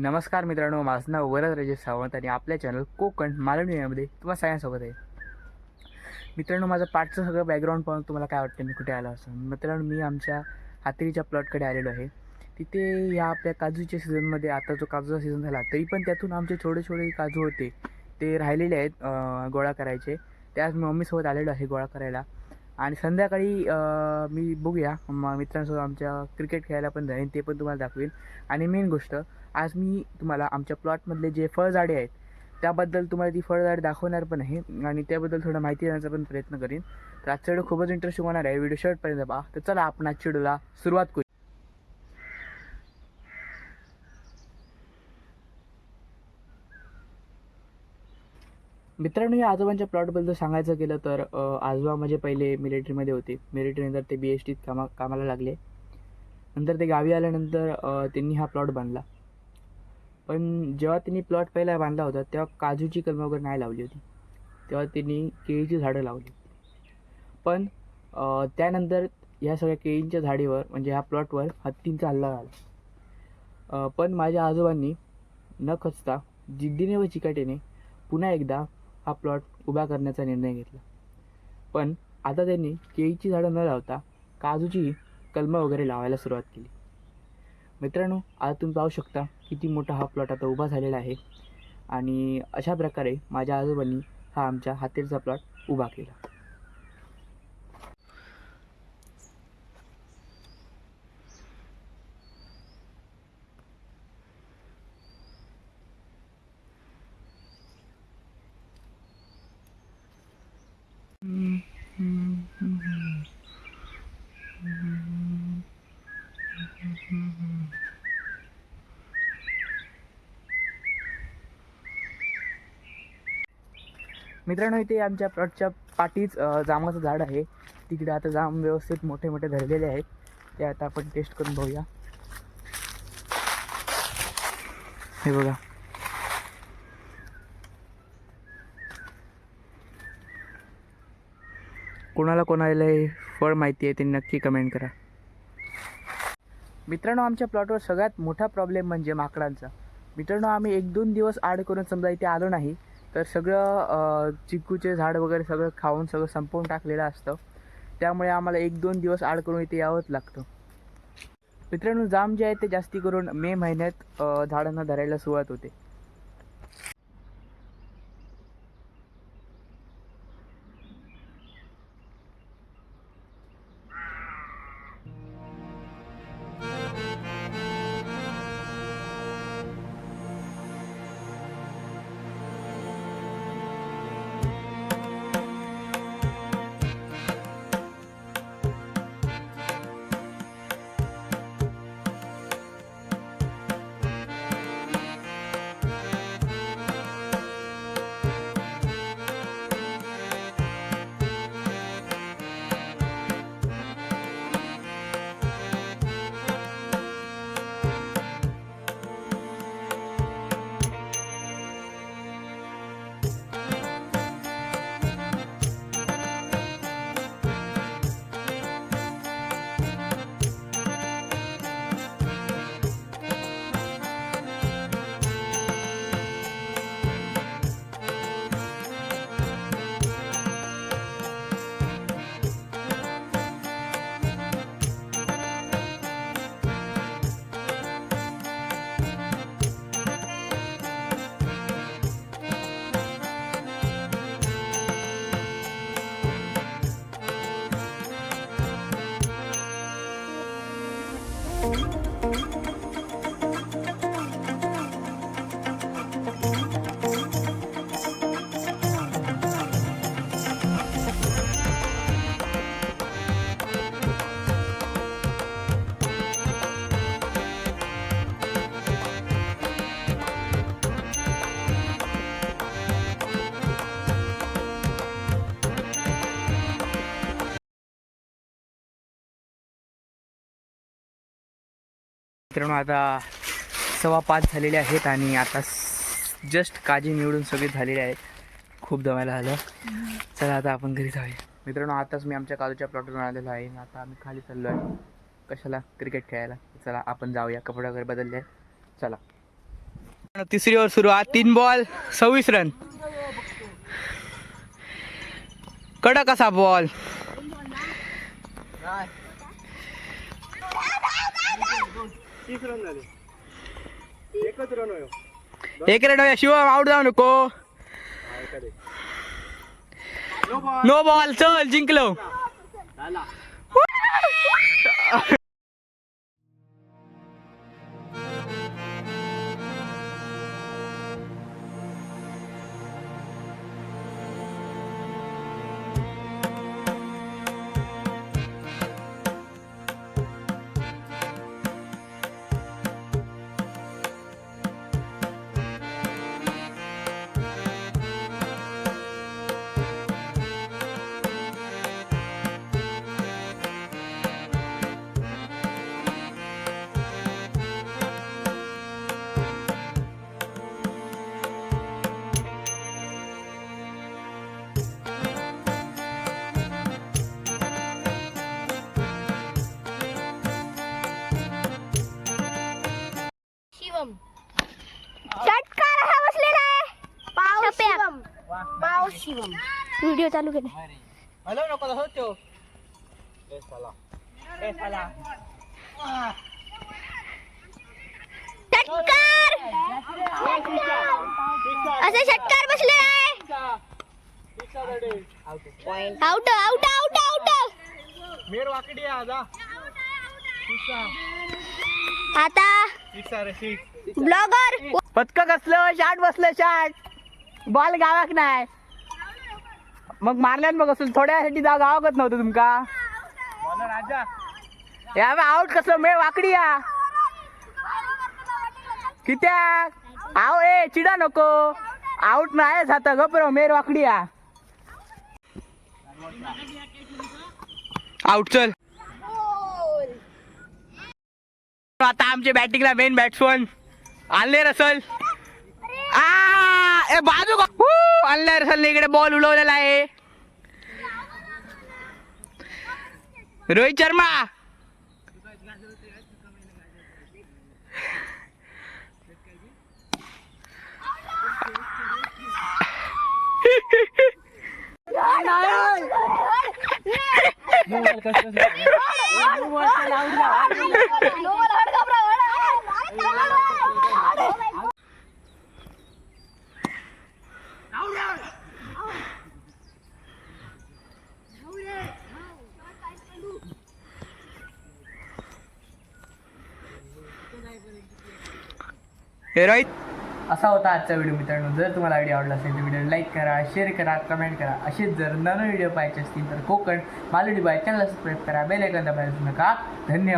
नमस्कार मित्रांनो माझं नाव वरद राजेश सावंत आणि आपल्या चॅनल कोकण मालवणीमध्ये तुम्हाला सगळ्यांसोबत आहे. मित्रांनो माझं पाठचं सगळं बॅकग्राऊंड पाहून तुम्हाला काय वाटतं मी कुठे आलो असं? मित्रांनो मी आमच्या हातरीच्या प्लॉटकडे आलेलो आहे. तिथे या आपल्या काजूच्या सीझनमध्ये आता जो काजूचा सीझन झाला तरी पण त्यातून आमचे छोटे छोटे काजू होते. ते राहिलेले आहेत गोळा करायचे. ते आज मी मम्मीसोबत आलेलो आहे गोळा करायला. आणि संध्याकाळी मी बघूया. म- मित्रांसोबत आमच्या क्रिकेट खेळायला पण जाईन ते पण तुम्हाला दाखवेन. आणि मेन गोष्ट आज मी तुम्हाला आमच्या प्लॉटमधले जे फळझाडे आहेत त्याबद्दल तुम्हाला ती फळझाडे दाखवणार पण आहे आणि त्याबद्दल थोडं माहिती देण्याचा पण प्रयत्न करीन. तर आजचा व्हिडिओ खूपच इंटरेस्टिंग होणार आहे. व्हिडिओ शर्टपर्यंत पहा. तर चला आपण आजच्या व्हिडिओला सुरुवात करू. मित्रांनो या आजोबांच्या प्लॉटबद्दल सांगायचं गेलं तर आजोबा माझे पहिले मिलिटरीमध्ये होते. मिलिटरीनंतर ते बी एस टीत कामा कामाला लागले. नंतर ते गावी आल्यानंतर त्यांनी हा प्लॉट बांधला पण जेव्हा त्यांनी प्लॉट पहिला बांधला होता तेव्हा काजूची कलमं वगैरे नाही लावली होती. तेव्हा त्यांनी केळीची झाडं लावली. पण त्यानंतर ह्या सगळ्या केळींच्या झाडीवर म्हणजे ह्या प्लॉटवर हत्तींचा हल्ला झाला. पण माझ्या आजोबांनी न खचता जिद्दीने व चिकाटीने पुन्हा एकदा हा प्लॉट उभा करण्याचा निर्णय घेतला. पण आता त्यांनी केळीची झाडं न लावता काजूची कलमं वगैरे लावायला सुरुवात केली. मित्रांनो आता तुम्ही पाहू शकता किती मोठा हा प्लॉट आता उभा झालेला आहे. आणि अशा प्रकारे माझ्या आजोबांनी हा आमच्या हातेरचा प्लॉट उभा केला. मित्रांनो इथे आमच्या प्लॉटच्या पाठीच जामाचं जांबाचं झाड आहे. तिकडे आता जाम व्यवस्थित मोठे मोठे धरलेले आहेत. ते आता आपण टेस्ट करून बघूया. हे बघा. कोणाला कोणाला हे फळ माहिती आहे ते नक्की कमेंट करा. मित्रांनो आमच्या प्लॉटवर सगळ्यात मोठा प्रॉब्लेम म्हणजे माकडांचा. मित्रांनो आम्ही एक दोन दिवस आड करून समजा इथे आलो नाही तर सगळं चिकूचे चिक्कूचे झाड वगैरे सगळं खाऊन सगळं संपवून टाकलेलं असतं. त्यामुळे आम्हाला एक दोन दिवस आड करून इथे यावंच लागतं. मित्रांनो जाम जे आहे ते जास्ती करून मे महिन्यात झाडांना धरायला सुरुवात होते. मित्रांनो आता सव्वा पाच झालेले आहेत आणि आता जस्ट काजी निवडून सगळे झालेले आहेत. खूप दमायला आलं. चला आता आपण घरी जाऊया. मित्रांनो आताच मी आमच्या काजूच्या प्लॉटवरून आलेलो आहे. आता आम्ही खाली चाललो आहे कशाला? क्रिकेट खेळायला. चला आपण जाऊया. कपडे वगैरे बदलले आहेत. चला. तिसरी ओव्हर सुरू. आहे तीन बॉल सव्वीस रन कडक असा बॉल एक रन होया शिवम आउट जाऊ नको. नो बॉल चल जिंकलो. शिवम षटकार हा बसलेला आहे. पाव शिवम पाव शिवम व्हिडिओ चालू केला. हॅलो नको तसंच ठेव षटकार असे षटकार बसले आहे. आउट आउट आउट आउट मेर वाकडी आजा. आता ब्लॉगर! पतक कसलं? शाट बसलं शाट. बॉल गावाक नाही. मग मारल्यान मग असून थोड्यासाठी जा गावाकच नव्हतं तुमका. या आउट कसलं? मेळ वाकडी या. कित्याक आव ए चिडा नको. आउट नाही जाता गप्र मेर वाकडी या. आउट चल. आता आमच्या बॅटिंगला मेन बॅट्समन आणले रसल आ ए बाजू आणले रसल इकडे बॉल उडवलेला आहे. रोहित शर्मा. हे रोहित असा होता आजचा व्हिडिओ मित्रांनो. जर तुम्हाला व्हिडिओ आवडला असेल तर व्हिडिओ लाईक करा शेअर करा कमेंट करा. असेच जर नवीन व्हिडिओ पाहायचे असतील तर Konkan Malvadi by channel subscribe करा. बेल ऐकन दाबायला नका. धन्यवाद.